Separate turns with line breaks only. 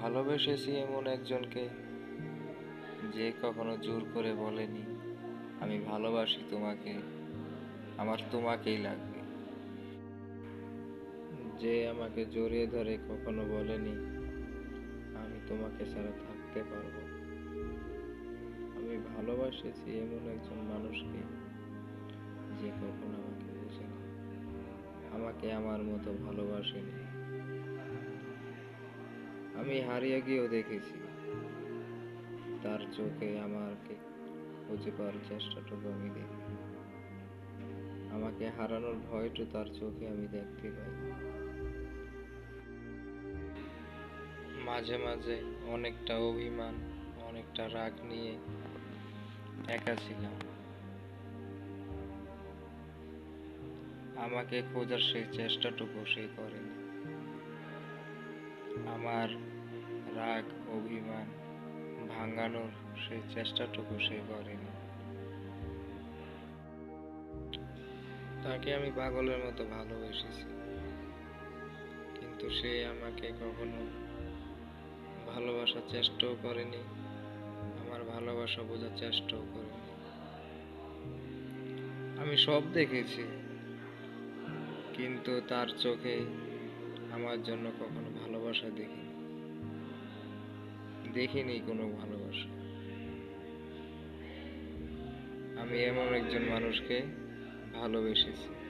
ভালোবেসেছি এমন একজনকে যে কখনো জোর করে বলেনি, আমি ভালোবাসি তোমাকে, আমার তোমাকেই লাগবে। যে আমাকে জড়িয়ে ধরে কখনো বলেনি, আমি তোমাকে ছাড়া থাকতে পারব। আমি ভালোবাসেছি এমন একজন মানুষকে যে কখনো আমাকে বোঝেনি, আমাকে আমার মতো ভালোবাসেনি। আমি হারিয়ে গিয়েও দেখেছি। তার চোখে আমাকে খুঁজে পাওয়ার চেষ্টাটুকু আমি দেখি। আমাকে হারানোর ভয়টু তার চোখে আমি দেখতে পাই। মাঝে মাঝে অনেকটা অভিমান, অনেকটা রাগ নিয়ে একা ছিলাম। আমাকে খোঁজার সেই চেষ্টাটুকু সে করেনি। আমার রাগ, অভিমান ভাঙানোর সেই চেষ্টাটুকু সে করেনি। তাকে আমি পাগলের মতো ভালোবেসেছি। কিন্তু সে আমাকে কখনো ভালোবাসার চেষ্টাও করেনি, আমার ভালোবাসা বোঝার চেষ্টাও করেনি। আমি সব দেখেছি, কিন্তু তার চোখে আমার জন্য কখনো ভালোবাসা দেখিনি। দেখিনি কোনো ভালোবাসা। আমি এমন একজন মানুষকে ভালোবেসেছি।